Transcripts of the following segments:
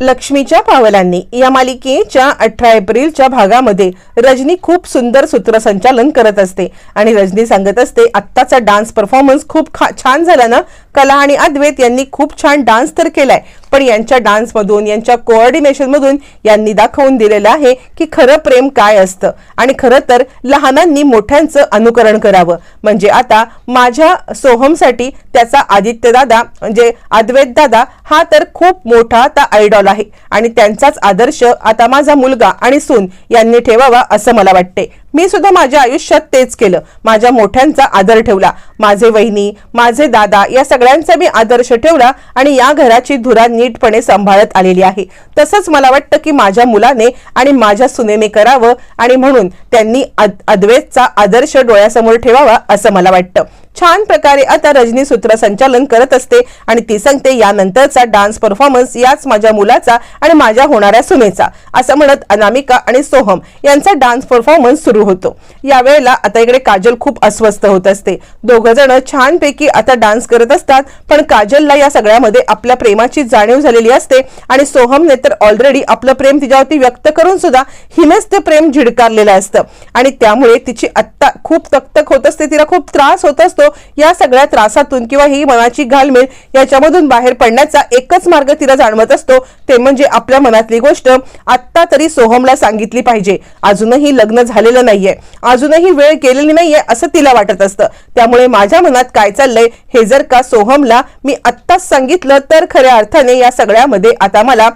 लक्ष्मीच्या पावलांनी या मालिकेच्या अठरा एप्रिलच्या भागामध्ये रजनी खूप सुंदर सूत्रसंचालन करत असते. आणि रजनी सांगत असते आत्ताचा डान्स परफॉर्मन्स खूप खा- छान झाला ना कला आणि अद्वैत यांनी खूप छान डान्स तर केलाय. पण यांच्या डान्समधून यांच्या कोऑर्डिनेशनमधून यांनी दाखवून दिलेलं आहे की खरं प्रेम काय असतं. आणि खरं तर लहानांनी मोठ्यांचं अनुकरण करावं. म्हणजे आता माझ्या सोहमसाठी त्याचा आदित्य दादा म्हणजे अद्वैत दादा हा तर खूप मोठा आता आयडॉल आहे. आणि त्यांचाच आदर्श आता माझा मुलगा आणि सून यांनी ठेवावा असं मला वाटते. मी सुद्धा माझ्या आयुष्यात तेच केलं. माझ्या मोठ्यांचा आदर ठेवला. माझे वहिनी माझे दादा या सगळ्यांचा मी आदर्श ठेवला आणि या घराची धुरा नीटपणे सांभाळत आलेली आहे. तसंच मला वाटतं की माझ्या मुलाने आणि माझ्या सुनेने करावं आणि म्हणून त्यांनी अद्वेतचा अद्वैतचा आदर्श डोळ्यासमोर ठेवावा असं मला वाटतं. छान प्रकारे आता रजनी सूत्रसंचालन करत असते आणि ती सांगते यानंतरचा डान्स परफॉर्मन्स याच माझ्या मुलाचा आणि माझ्या होणाऱ्या सुनेचा असं म्हणत अनामिका आणि सोहम यांचा डान्स परफॉर्मन्स सुरू होतो. यावेळेला आता इकडे काजल खूप अस्वस्थ होत असते. दोघ जण छानपैकी आता डान्स करत असतात पण काजलला या सगळ्यामध्ये आपल्या प्रेमाची जाणीव झालेली असते आणि सोहमने तर ऑलरेडी आपलं प्रेम तिच्यावरती व्यक्त करून सुद्धा हिनेच ते प्रेम झिडकारलेलं असतं. आणि त्यामुळे तिची आत्ता खूप तकतक होत असते तिला खूप त्रास होत असतो. या सगळ्या त्रासातून किंवा ही मनाची घालमेल याच्यामधून बाहेर पडण्याचा एकच मार्ग तिला जाणवत असतो. ते म्हणजे आपल्या मनातली गोष्ट आत्ता तरी सोहमला सांगितली पाहिजे. अजूनही लग्न झालेलं नाहीये. अजूनही वेळ गेलेली नाहीये असं तिला वाटत असतं. त्यामुळे माझ्या मनात काय चाललंय हे जर का सोहमला मी आत्ताच सांगितलं तर खऱ्या अर्थाने या सगळ्यामध्ये आता मला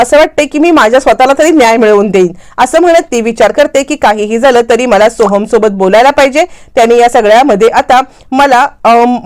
असं वाटतंय की मी माझ्या स्वतःला तरी न्याय मिळवून देईन. असं म्हणत ती विचार करते की काहीही झालं तरी मला सोहम सोबत बोलायला पाहिजे. त्याने या सगळ्यामध्ये आता मला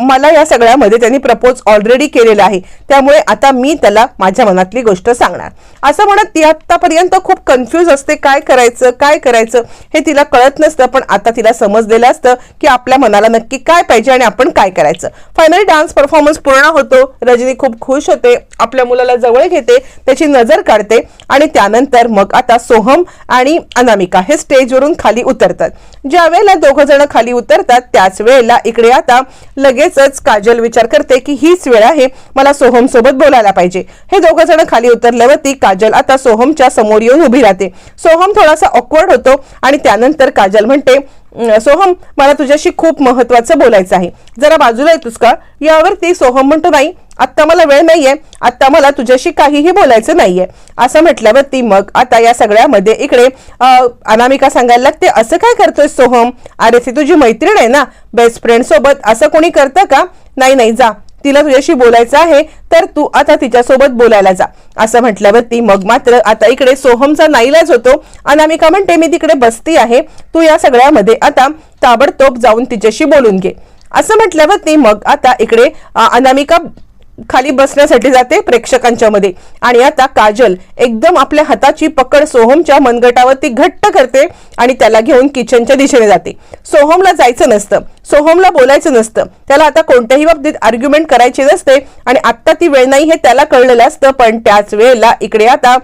मला या सगळ्यामध्ये त्यांनी प्रपोज ऑलरेडी केलेला आहे. त्यामुळे आता मी त्याला माझ्या मनातली गोष्ट सांगणार. असं म्हणत ती आतापर्यंत खूप कन्फ्यूज असते. काय करायचं? काय करायचं? हे तिला कळत नसतं पण आता तिला समजलेलं असतं की आपल्या मनाला नक्की काय पाहिजे आणि आपण काय करायचं. फायनली डान्स परफॉर्मन्स पूर्ण होतो. रजनी खूप खुश होते. आपल्या मुलाला जवळ घेते त्याची नजर काढते आणि त्यानंतर मग आता सोहम आणि अनामिका हे स्टेजवरून खाली उतरतात. ज्या वेळेला दोघं जण खाली उतरतात त्याच वेळेला इकडे आता लगेचच काजल विचार करते की हीच वेळ आहे मला सोहम सोबत बोलायला पाहिजे. हे दोघं जण खाली उतरल्यावरती काजल आता सोहमच्या समोर येऊन उभी राहते. सोहम थोडासा ऑकवर्ड होतो आणि त्यानंतर काजल म्हणते सोहम मला तुझ्याशी खूप महत्वाचं बोलायचं आहे. जरा बाजूला येतोस का? यावरती सोहम म्हणतो नाही आत्ता मला वेळ नाहीये. आत्ता मला तुझ्याशी काहीही बोलायचं नाहीये. असं म्हटल्यावरती मग आता या सगळ्यामध्ये इकडे अनामिका सांगायला लागते असं काय करतोय सोहम? अरे ती तुझी मैत्रीण आहे ना? बेस्ट फ्रेंड सोबत असं कोणी करतं का? नाही नाही जा. तिला तुझ्याशी बोलायचं आहे तर तू आता तिच्यासोबत बोलायला जा. असं म्हटल्यावरती मग मात्र आता इकडे सोहमचा नाईलाज होतो अनामिका म्हणते मी तिकडे बसती आहे. तू या सगळ्यामध्ये आता ताबडतोब जाऊन तिच्याशी बोलून घे. असं म्हटल्यावरती मग आता इकडे अनामिका खाली बसण्यासाठी जाते प्रेक्षकांच्या मध्ये. आणि आता काजल एकदम आपल्या हाताची पकड सोहमच्या मनगटावरती घट्ट करते आणि त्याला घेऊन किचनच्या दिशेने जाते. सोहमला जायचं नसतं. सोहमला बोलायचं नसतं. त्याला आता कोणत्याही बाबतीत आर्ग्युमेंट करायची नसते आणि आत्ता ती वेळ नाही हे त्याला कळलेलं असतं. पण त्याच वेळेला इकडे आता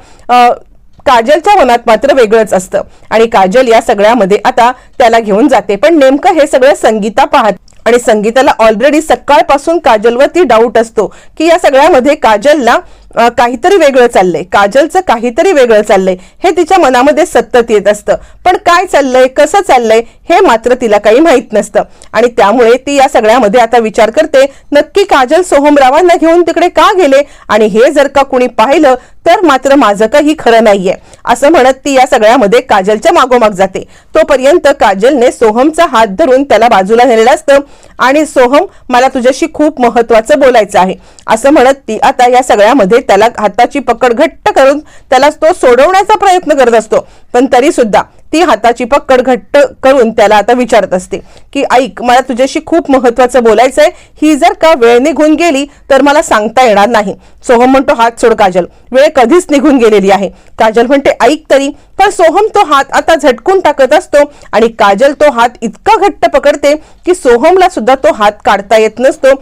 काजलच्या मनात मात्र वेगळंच असतं. आणि काजल या सगळ्यामध्ये आता त्याला घेऊन जाते. पण नेमकं हे सगळं संगीता पाहत आणि संगीताला ऑलरेडी सकाळपासून काजलवरती डाऊट असतो की या सगळ्यामध्ये काजलला काहीतरी वेगळं चाललंय. काजलचं काहीतरी वेगळं चाललंय. हे तिच्या मनामध्ये सतत येत असतं. पण काय चाललंय कसं चाललंय हे मात्र तिला काही माहीत नसतं. आणि त्यामुळे ती या सगळ्यामध्ये आता विचार करते नक्की काजल सोहमरावांना घेऊन तिकडे का गेले? आणि हे जर का कुणी पाहिलं तर मात्र माझं काही खरं नाहीये. असं म्हणत ती या सगळ्यामध्ये काजलच्या मागोमाग जाते. तोपर्यंत काजलने सोहमचा हात धरून त्याला बाजूला नेलेलं असतं. आणि सोहम मला तुझ्याशी खूप महत्वाचं बोलायचं आहे. असं म्हणत ती आता या सगळ्यामध्ये त्याला हाताची पकड घट्ट करून त्याला तो सोडवण्याचा प्रयत्न करत असतो. पण तरी सुद्धा ती हाताची पकड घट्ट करून त्याला आता विचारत असते की ऐक मला तुझ्याशी खूप महत्वाचं बोलायचं आहे ही जर का वेळ निघून गेली तर मला सांगता येणार नाही. सोहम म्हणतो हात सोड काजल. वेळ कधीच निघून गेलेली आहे. काजल म्हणते ऐक तरी. पण सोहम तो हात आता झटकून टाकत असतो आणि काजल तो हात इतका घट्ट पकडते की सोहमला सुद्धा तो हात काढता येत नसतो.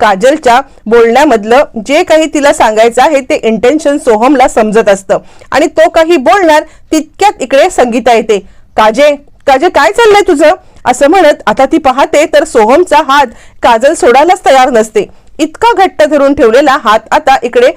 काजलच्या बोलण्यामधलं जे काही तिला सांगायचं आहे ते इंटेन्शन सोहमला समजत असतं. आणि तो काही बोलणार तितक्यात इकडे संगीता येते. काजे काजे काय चाललंय तुझं? असं म्हणत आता ती पाहते तर सोहमचा हात काजल सोडायलाच तयार नसते. इतका घट्ट धरून ठेवलेला हात आता इकडे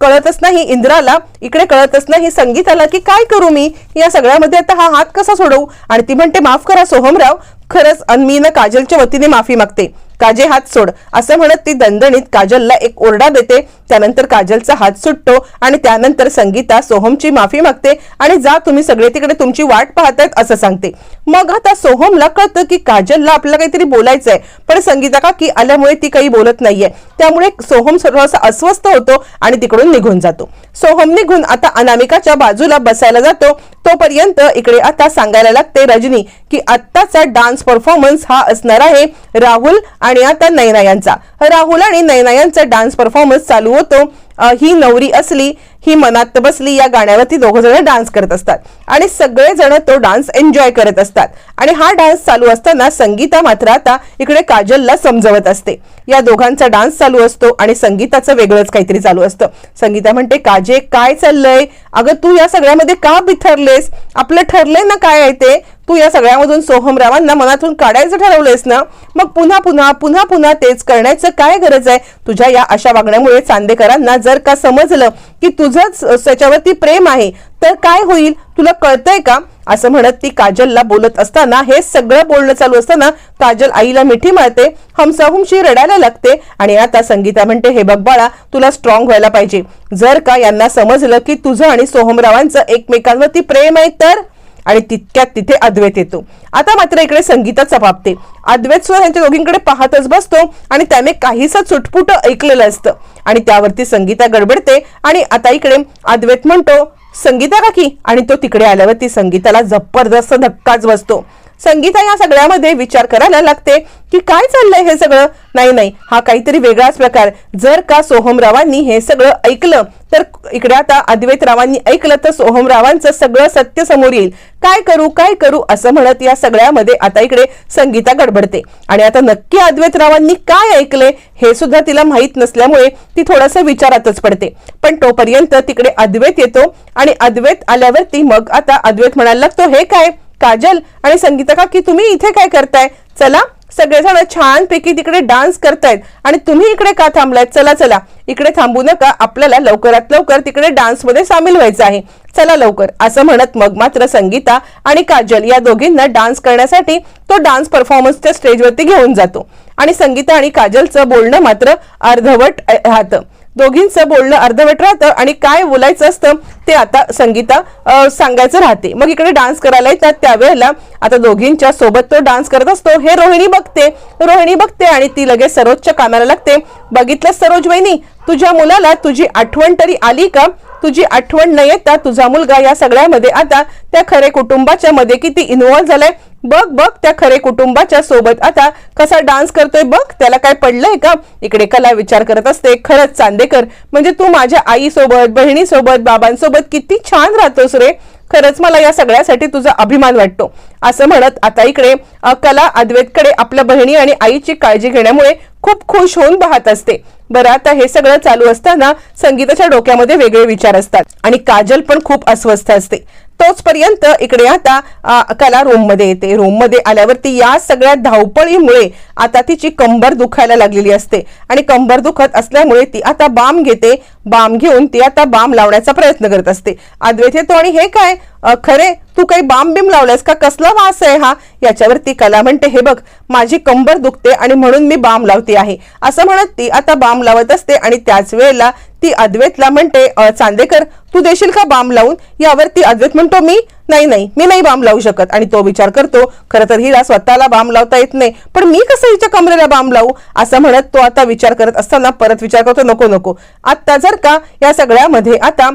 कळतच नाही इंद्राला. इकडे कळतच नाही संगीताला की काय करू मी? या सगळ्यामध्ये आता हा हात कसा सोडवू? आणि ती म्हणते माफ करा सोहमराव. खरंच अन मी ना काजलच्या वतीने माफी मागते. काजे हात सोड असं म्हणत ती दणदणीत काजलला एक ओरडा देते. त्यानंतर काजलचा हात सुटतो आणि त्यानंतर संगीता सोहमची माफी मागते आणि जा तुम्ही सगळे तिकडे तुमची वाट पाहतायत असं सांगते. मग आता सोहमला कळतं की काजलला आपल्याला काहीतरी बोलायचंय पण संगीता का की आल्यामुळे ती काही बोलत नाहीये. त्यामुळे सोहम थोडासा अस्वस्थ होतो आणि तिकडून निघून जातो. सोहम निघून आता अनामिकाच्या बाजूला बसायला जातो तोपर्यंत इकडे आता सांगायला लागते रजनी की आत्ताचा डान्स परफॉर्मन्स हा असणार आहे राहुल आणि आता नयना यांचा. राहुल आणि नयना यांचा डान्स परफॉर्मन्स चालू होतो. ही नवरी असली ही मनात बसली या गाण्यावरती दोघ जण डान्स करत असतात. आणि सगळेजण तो डान्स एन्जॉय करत असतात. आणि हा डान्स चालू असताना संगीता मात्र आता इकडे काजलला समजवत असते. या दोघांचा डान्स चालू असतो आणि संगीताचं वेगळंच काहीतरी चालू असतं. संगीता म्हणते काजे काय चाललंय? अगं तू या सगळ्यामध्ये का बिथरलेस? आपलं ठरलंय ना काय आहे ते? तू या सगळ्यामधून सोहमरावांना मनातून काढायचं ठरवलंयस ना? मग पुन्हा पुन्हा पुन्हा पुन्हा तेच करण्याचं काय गरज आहे? तुझ्या या अशा वागण्यामुळे चांदेकरांना जर का समजलं की तुझंच त्याच्यावरती प्रेम आहे तर काय होईल? तुला कळतंय का? असं म्हणत ती काजलला बोलत असताना हे सगळं बोलणं चालू असताना काजल आईला मिठी मारते हमसाहुमशी रडायला लागते आणि आता संगीता म्हणते हे बघ बाळा तुला स्ट्रॉंग व्हायला पाहिजे. जर का यांना समजलं की तुझं आणि सोहमरावांचं एकमेकांवरती प्रेम आहे तर आणि तितक्यात तिथे अद्वैत येतो. आता मात्र इकडे संगीता चपापते अद्वैत सुद्धा त्यांच्या दोघींकडे पाहतच बसतो आणि त्याने काहीस चुटपुट ऐकलेलं असतं. आणि त्यावरती संगीता गडबडते आणि आता इकडे अद्वैत म्हणतो संगीता काकी. आणि तो तिकडे आल्यावरती संगीताला जबरदस्त धक्काच बसतो. संगीता या सगळ्यामध्ये विचार करायला लागते की काय चाललंय हे सगळं? नाही नाही हा काहीतरी वेगळाच प्रकार. जर का सोहमरावांनी हे सगळं ऐकलं तर इकडे आता अद्वैत रावांनी ऐकलं तर सोहमरावांचं सगळं सत्य समोर येईल. काय करू काय करू असं म्हणत या सगळ्यामध्ये आता इकडे संगीता गडबडते. आणि आता नक्की अद्वैत रावांनी काय ऐकले हे सुद्धा तिला माहीत नसल्यामुळे ती थोडंसं विचारातच पडते. पण तोपर्यंत तिकडे अद्वैत येतो आणि अद्वैत आल्यावरती मग आता अद्वैत म्हणायला लागतो हे काय? काजल आणि संगीता काकी तुम्ही इथे काय करताय? चला सगळेजण छानपैकी तिकडे डान्स करतायत आणि तुम्ही इकडे का थांबलायत? चला चला. इकडे थांबू नका. आपल्याला लवकरात लवकर तिकडे डान्समध्ये सामील व्हायचं आहे. चला लवकर. असं म्हणत मग मात्र संगीता आणि काजल या दोघींना डान्स करण्यासाठी तो डान्स परफॉर्मन्सच्या स्टेजवरती घेऊन जातो. आणि संगीता आणि काजलचं बोलणं मात्र अर्धवट राहतं. दोघींचं बोलणं अर्धवट राहतं आणि काय बोलायचं असतं ते आता संगीता सांगायचं राहते. मग इकडे डान्स करायला येतात त्यावेळेला. आता दोघींच्या सोबत तो डान्स करत असतो. हे रोहिणी बघते. रोहिणी बघते आणि ती लगेच सरोजच्या कामाला लागते. बघितलं सरोज वहिनी? तुझ्या मुलाला तुझी आठवण तरी आली का? तुझी आठवण न येता तुझा मुलगा या सगळ्यामध्ये आता त्या खरे कुटुंबाच्या मध्ये किती इन्व्हॉल्व्ह झालाय? बघ बघ त्या खरे कुटुंबाच्या सोबत आता कसा डान्स करतोय बघ. त्याला काय पडलंय का? इकडे कला विचार करत असते खरंच चांदेकर. म्हणजे तू माझ्या आईसोबत बहिणीसोबत बाबांसोबत किती छान राहतोस रे. खरंच मला या सगळ्यासाठी तुझा अभिमान वाटतो. असं म्हणत आता इकडे कला अद्वैतकडे आपल्या बहिणी आणि आईची काळजी घेण्यामुळे खूप खुश होऊन पाहत असते. बरं आता हे सगळं चालू असताना संगीताच्या डोक्यामध्ये वेगळे विचार असतात आणि काजल पण खूप अस्वस्थ असते. तोचपर्यंत इकडे आता कला रूममध्ये येते. रूममध्ये आल्यावरती या सगळ्या धावपळीमुळे आता तिची कंबर दुखायला लागलेली असते. आणि कंबर दुखत असल्यामुळे ती आता बाम घेते. बाम घेऊन ती आता बाम लावण्याचा प्रयत्न करत असते. अद्वैत येतो आणि हे काय? खरे? तू काही बाम बिम लावलायस का? कसला वास आहे हा? याच्यावरती कला म्हणते हे बघ माझी कंबर दुखते आणि म्हणून मी बाम लावते आहे. असं म्हणत ती आता बाम लावत असते आणि त्याच वेळेला ती अद्वैतला म्हणते चांदेकर तू देशील का बाम लावून? यावरती अद्वैत म्हणतो मी? नाही नाही मी नाही बाम लावू शकत. आणि तो विचार करतो खरं तर हिला स्वतःला बाम लावता येत नाही. पण मी कसं हिच्या कमरेला बाम लावू? असं म्हणत तो आता विचार करत असताना परत विचार करतो नको नको. आता जर का या सगळ्यामध्ये आता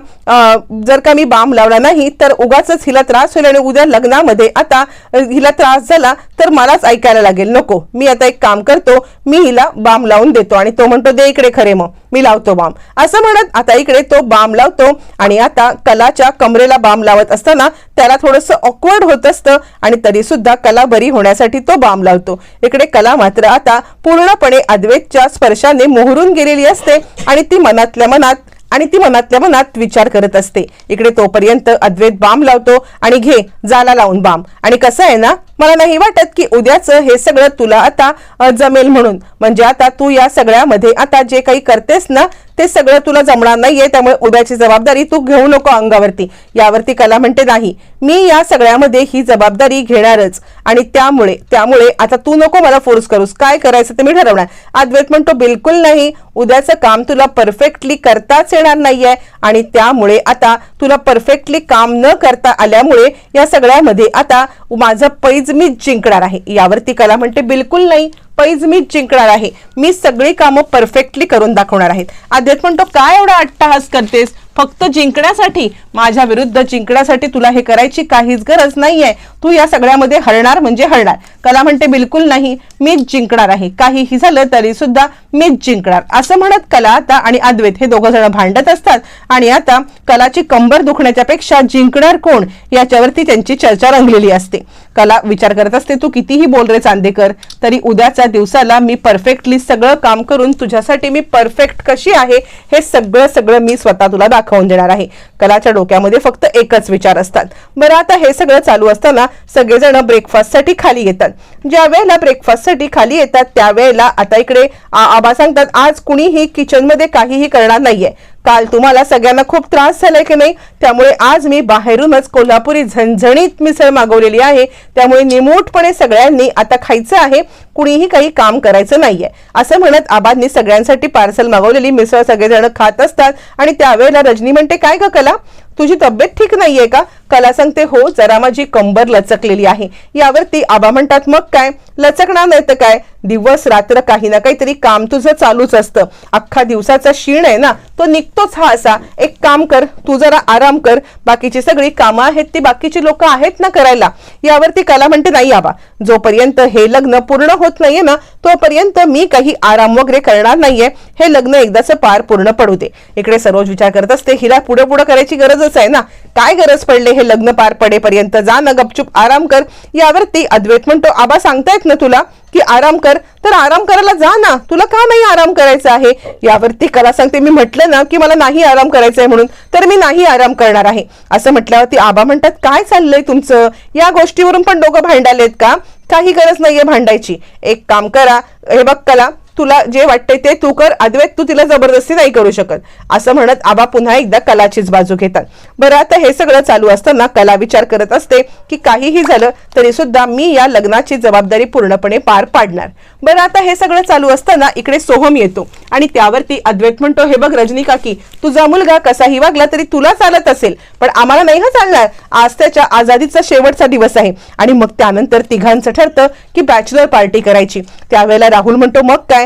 जर का मी बाम लावला नाही तर उगाच हिला त्रास होईल आणि उद्या लग्नामध्ये आता हिला त्रास झाला तर मलाच ऐकायला लागेल. नको. मी आता एक काम करतो मी हिला बाम लावून देतो आणि तो म्हणतो दे इकडे खरे मग. मी लावतो बाम असं म्हणत आता इकडे तो बाम लावतो आणि आता कलाच्या कमरेला बाम लावत असताना त्याला थोडंसं ऑकवर्ड होत असतं आणि तरी सुद्धा कला बरी होण्यासाठी तो बाम लावतो. इकडे कला मात्र आता पूर्णपणे अद्वैतच्या स्पर्शाने मोहरून गेलेली असते आणि ती मनातल्या मनात आणि ती मनातल्या मनात विचार करत असते. इकडे तोपर्यंत अद्वैत बाम लावतो आणि घे जाला लावून बाम आणि कसं आहे ना मला नाही वाटत की उद्याचं हे सगळं तुला आता जमेल म्हणून. म्हणजे आता तू या सगळ्यामध्ये आता जे काही करतेस ना ते सगळं तुला जमणार नाहीये त्यामुळे उद्याची जबाबदारी तू घेऊ नको अंगावरती. यावरती कला म्हणते नाही. मी या सगळ्यामध्ये ही जबाबदारी घेणारच. आणि त्यामुळे त्यामुळे आता तू नको मला फोर्स करूस. काय करायचं ते मी ठरवणार. अद्वैत म्हणतो बिलकुल नाही. उद्याचं काम तुला परफेक्टली करताच येणार नाहीये. आणि त्यामुळे आता तुला परफेक्टली काम न करता आल्यामुळे या सगळ्यामध्ये आता माझं पैज मी जिंकणार आहे. यावरती कला म्हणते बिलकुल नाही. पैज मीच जिंकणार आहे. मी सगळी कामं परफेक्टली करून दाखवणार आहेत. अद्वैत म्हणतो काय एवढा अट्टाहास करतेस? फक्त जिंकण्यासाठी माझ्या विरुद्ध जिंकण्यासाठी तुला हे करायची काहीच गरज नाहीये. तू या सगळ्यामध्ये हरणार म्हणजे हरणार. कला म्हणते बिलकुल नाही मीच जिंकणार आहे. काहीही झालं तरी सुद्धा मीच जिंकणार. असं म्हणत कला आता आणि अद्वैत हे दोघं जण भांडत असतात. आणि आता कलाची कंबर दुखण्याच्या पेक्षा जिंकणार कोण? याच्यावरती त्यांची चर्चा रंगलेली असते. कला विचार करत असते तू कितीही बोल रे चांदेकर तरी उद्याच्या दिवसाला मी परफेक्टली सगळं काम करून तुझ्यासाठी मी परफेक्ट कशी आहे? हे सगळं सगळं मी स्वतः तुला दाखवून देणार आहे. कलाच्या डोक्यामध्ये फक्त एकच विचार असतात. बरं आता हे सगळं चालू असताना सगळेजण ब्रेकफास्टसाठी खाली येतात. ज्या वेळेला ब्रेकफास्टसाठी खाली येतात त्यावेळेला आता इकडे आबा सांगतात आज कुणीही किचनमध्ये काहीही करणार नाहीये. काल तुम्हाला सगळ्यांना खूप त्रास झालाय की नाही? त्यामुळे आज मी बाहेरूनच कोल्हापुरी झणझणीत मिसळ मागवलेली आहे. त्यामुळे निमूटपणे सगळ्यांनी आता खायचं आहे. कुणीही काही काम करायचं नाहीये. असं म्हणत आबांनी सगळ्यांसाठी पार्सल मागवलेली मिसळ सगळेजण खात असतात. आणि त्यावेळेला रजनी म्हणते काय का कला? तुझी तब्येत ठीक नाहीये का? कला सांगते हो जरा माझी कंबर लचकलेली आहे. यावरती आबा म्हणतात मग काय? लचकणार नाही तर काय? दिवस रात्र काही ना काहीतरी काम तुझं चालूच असतं. अख्खा दिवसाचा शीण आहे ना तो निघतोच हा असा. एक काम कर तू जरा आराम कर. बाकीची सगळी कामं आहेत ती बाकीची लोक आहेत ना करायला. यावरती कला म्हणते नाही आबा जोपर्यंत हे लग्न पूर्ण होत नाहीये ना तोपर्यंत मी काही आराम वगैरे करणार नाहीये. हे लग्न एकदाच पार पूर्ण पडू दे. इकडे सरोज विचार करत असते हिला पुढे पुढे करायची गरजच आहे ना. काय गरज पडले हे लग्न पार पडेपर्यंत? जा ना गपचूप आराम कर. यावरती अद्वैत म्हणतो आबा सांगतायत ना तुला की आराम कर. तर आराम करायला जा ना. तुला का नाही आराम करायचा आहे? यावरती कला सांगते. मी म्हटलं ना की मला नाही आराम करायचा आहे म्हणून तर मी नाही आराम करणार आहे. असं म्हटल्यावरती आबा म्हणतात काय चाललंय तुमचं? या गोष्टीवरून पण दोघं भांडालेत का? काही गरज नाहीये भांडायची. एक काम करा. हे बघ कला तुला जे वाटतंय ते तू कर अद्वैत तू तिला जबरदस्ती नाही करू शकत. असं म्हणत आबा पुन्हा एकदा कलाचीच बाजू घेतात. बरं आता हे सगळं चालू असताना कला विचार करत असते की काहीही झालं तरी सुद्धा मी या लग्नाची जबाबदारी पूर्णपणे पार पाडणार. बरं आता हे सगळं चालू असताना इकडे सोहम येतो. आणि त्यावरती अद्वैत म्हणतो हे बघ रजनी काकी तुझा मुलगा कसाही वागला तरी तुला चालत असेल पण आम्हाला नाही हा चालणार. आज त्याच्या आझादीचा शेवटचा दिवस आहे. आणि मग त्यानंतर तिघांचं ठरतं की बॅचलर पार्टी करायची. त्यावेळेला राहुल म्हणतो मग काय?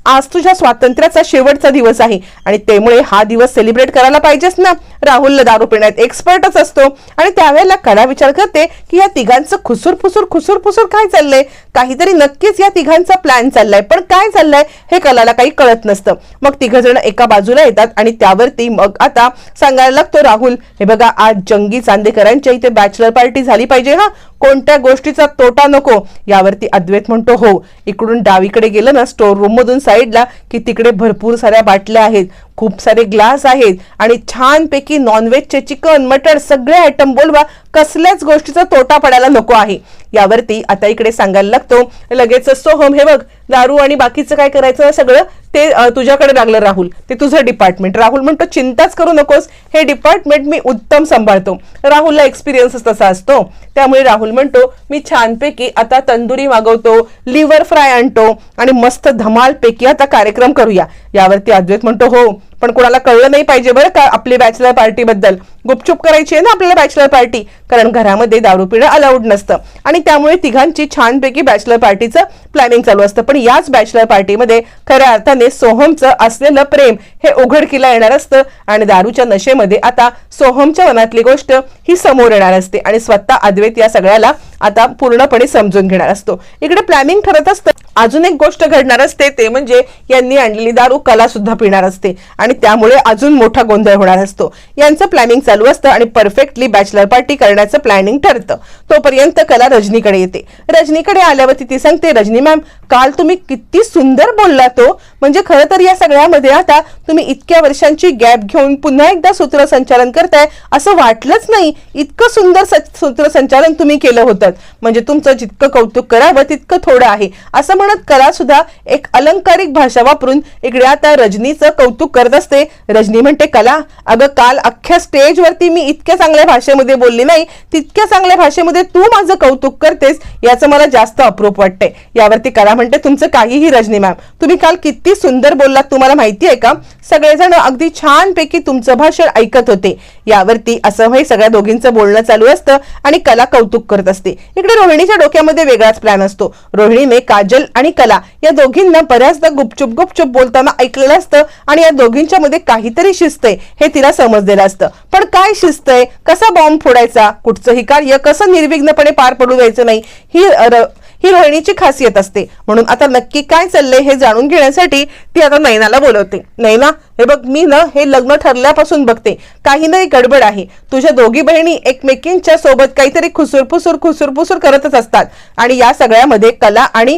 आज तुझ्या स्वातंत्र्याचा शेवटचा दिवस आहे आणि त्यामुळे हा दिवस सेलिब्रेट करायला पाहिजेच ना. राहुलला दारू पिण्यात एक्सपर्टच असतो आणि त्यावेळेला कला विचार करते की या तिघांचं खुसूर फुसूर खुसूर फुसूर काय चाललंय? काहीतरी नक्कीच या तिघांचा प्लॅन चाललाय. पण काय चाललंय हे कलाला काही कळत नसतं. मग तिघ जण एका बाजूला येतात आणि त्यावरती मग आता सांगायला लागतो राहुल हे बघा आज जंगी चांदेकरांच्या इथे बॅचलर पार्टी झाली पाहिजे हा. कोणत्या गोष्टीचा तोटा नको? यावरती अद्वैत म्हणतो हो. इकडून डावीकडे गेलं ना स्टोर रूम मधून साईडला की तिकडे भरपूर साऱ्या बाटल्या आहेत. खूप सारे ग्लास आहेत आणि छानपैकी नॉनव्हेजचे चिकन मटण सगळे आयटम बोलवा. कसल्याच गोष्टीचा तोटा पडायला नको आहे. यावरती आता इकडे सांगायला लागतो. लगेच सोहम हे बघ दारू आणि बाकीचं काय करायचं सगळं ते तुझ्याकडे लागलं राहुल. ते तुझं डिपार्टमेंट राहुल म्हणतो चिंताच करू नकोस. हे डिपार्टमेंट मी उत्तम सांभाळतो. राहुलला एक्सपिरियन्सच तसा असतो. त्यामुळे राहुल म्हणतो मी छानपैकी आता तंदुरी मागवतो लिव्हर फ्राय आणतो आणि मस्त धमालपैकी आता कार्यक्रम करूया. यावरती अद्वैत म्हणतो हो पण कोणाला कळलं नाही पाहिजे बरं का आपली बॅचलर पार्टी बद्दल. गुपचूप करायची आहे ना आपल्याला बॅचलर पार्टी कारण घरामध्ये दारू पिणं अलाउड नसतं. आणि त्यामुळे तिघांची छानपैकी बॅचलर पार्टीचं प्लॅनिंग चालू असतं. पण याच बॅचलर पार्टीमध्ये खऱ्या अर्थाने सोहमचं असलेलं प्रेम हे उघडकीला येणार असतं आणि दारूच्या नशेमध्ये आता सोहमच्या मनातली गोष्ट ही समोर येणार असते आणि स्वतः अद्वैत या सगळ्याला आता पूर्णपणे समजून घेणार असतो. इकडे प्लॅनिंग ठरत असतं. अजून एक गोष्ट घडणार असते ते म्हणजे यांनी आणलेली दारू कला सुद्धा पिणार असते आणि त्यामुळे अजून मोठा गोंधळ होणार असतो. यांचं प्लॅनिंग चालू असतं आणि परफेक्टली बॅचलर पार्टी करण्याचं प्लॅनिंग ठरतं. तोपर्यंत कला रजनीकडे येते. रजनीकडे आल्यावरती ती सांगते रजनी मॅम काल तुम्ही किती सुंदर बोलला तो. म्हणजे खरं तर या सगळ्यामध्ये आता तुम्ही इतक्या वर्षांची गॅप घेऊन पुन्हा एकदा सूत्रसंचालन करताय असं वाटलंच नाही. इतकं सुंदर सूत्रसंचालन तुम्ही केलं होतं. म्हणजे तुमचं जितकं कौतुक करावं तितकं थोडं आहे. असं म्हणत कला सुद्धा एक अलंकारिक भाषा वापरून इकडे आता रजनीचं कौतुक करत असते. रजनी म्हणते कला अगं काल अख्ख्या स्टेज स्टेजवरती मी इतक्या चांगल्या भाषेमध्ये बोलली नाही तितक्या चांगल्या भाषेमध्ये तू माझं कौतुक करतेस याचं मला जास्त अप्रूप वाटतंय. यावरती कला म्हणते तुमचं काहीही रजनी मॅम तुम्ही काल किती सुंदर बोललात तुम्हाला माहिती आहे का? सगळेजण अगदी छानपैकी तुमचं भाषण ऐकत होते. यावरती असं हे सगळ्या दोघींचं बोलणं चालू असतं आणि कला कौतुक करत असते. इकडे रोहिणीच्या डोक्यामध्ये वेगळाच प्लॅन असतो. रोहिणीने काजल आणि कला या दोघींना बऱ्याचदा गुपचूप गुपचूप बोलताना ऐकलेलं असतं आणि या दोघींच्या मध्ये काहीतरी शिस्त आहे हे तिला समजलेलं असतं. पण काय शिस्त आहे? कसा बॉम्ब फोडायचा? कुठचंही कार्य कसं निर्विघ्नपणे पार पडू द्यायचं नाही? ही र- ही रोहिणीची खासियत असते. म्हणून आता नक्की काय चाललंय हे जाणून घेण्यासाठी ती आता नैनाला बोलवते. नैना हे बघ मी ना हे लग्न ठरल्यापासून बघते. काही नाही गडबड आहे. तुझ्या दोघी बहिणी एकमेकींच्या सोबत काहीतरी खुसुरपुसूर खुसुरपुसूर करतच असतात. आणि या सगळ्यामध्ये कला आणि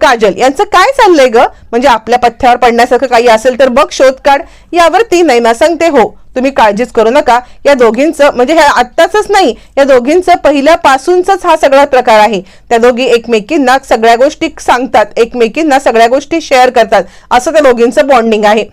काजल यांचं काय चाललंय ग? म्हणजे आपल्या पथ्यावर पडण्यासारखं काही असेल तर बघ शोध काढ. यावरती नैना सांगते हो तुम्ही काळजीच करू नका. या दोघींचं म्हणजे ह्या आत्ताच नाही या दोघींचं पहिल्यापासूनच हा सगळा प्रकार आहे. त्या दोघी एकमेकींना सगळ्या गोष्टी सांगतात. एकमेकींना सगळ्या गोष्टी शेअर करतात. असं त्या दोघींचं बॉन्डिंग आहे.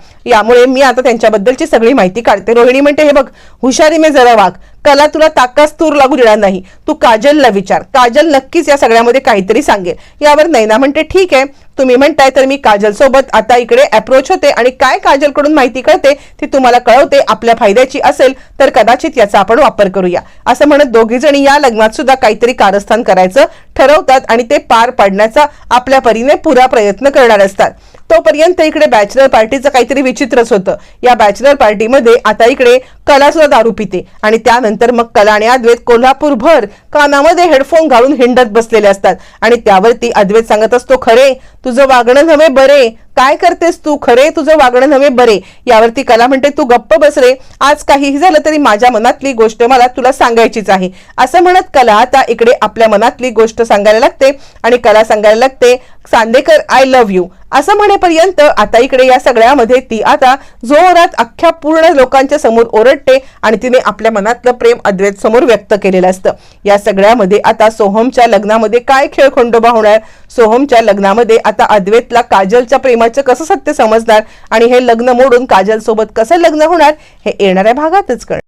त्यामुळे मी आता त्यांच्याबद्दलची सगळी माहिती काढते. रोहिणी म्हणते हे बघ हुशारी मे जरा वाघ कला तुला ताकास तूर लागू देणार नाही. तू काजलला विचार. काजल नक्कीच या सगळ्यामध्ये काहीतरी सांगेल. यावर नैना म्हणते ठीक आहे. तुम्ही म्हणताय तर मी काजल सोबत आता इकडे अप्रोच होते आणि काय काजलकडून माहिती कळते ती तुम्हाला कळवते. आपल्या फायद्याची असेल तर कदाचित याचा आपण वापर करूया. असं म्हणत दोघी जणी या लग्नात सुद्धा काहीतरी कारस्थान करायचं ठरवतात आणि ते पार पाडण्याचा आपल्या परीने पुरा प्रयत्न करणार असतात. तोपर्यंत इकडे बॅचलर पार्टीचं काहीतरी विचित्रच होतं. या बॅचलर पार्टीमध्ये आता इकडे कला सुद्धा दारू पिते. आणि त्यानंतर मग कला आणि अद्वैत कोल्हापूर भर कानामध्ये हेडफोन घालून हिंडत बसलेले असतात. आणि त्यावरती अद्वैत सांगत असतो खरे तुझं वागणं नव्हे बरे. काय करतेस तू? खरे तुझं वागणं नव्हे बरे. यावरती कला म्हणते तू गप्प बस रे. आज काहीही झालं तरी माझ्या मनातली गोष्ट मला तुला सांगायचीच आहे. असं म्हणत कला आता इकडे आपल्या मनातली गोष्ट सांगायला लागते. आणि कला सांगायला लागते सांदेकर आय लव्ह यू असं म्हणेपर्यंत आता इकडे या सगळ्यामध्ये ती आता जोरात अख्ख्या पूर्ण लोकांच्या समोर ओरडते आणि तिने आपल्या मनातलं प्रेम अद्वैत समोर व्यक्त केलेलं असतं. या सगळ्यामध्ये आता सोहमच्या लग्नामध्ये काय खेळ खंडोबा होणार सोहमच्या लग्नामध्ये आता अद्वैतला काजलच्या प्रेमाचं कसं सत्य समजणार? आणि हे लग्न मोडून काजल सोबत कसं लग्न होणार? हे येणाऱ्या भागातच कळ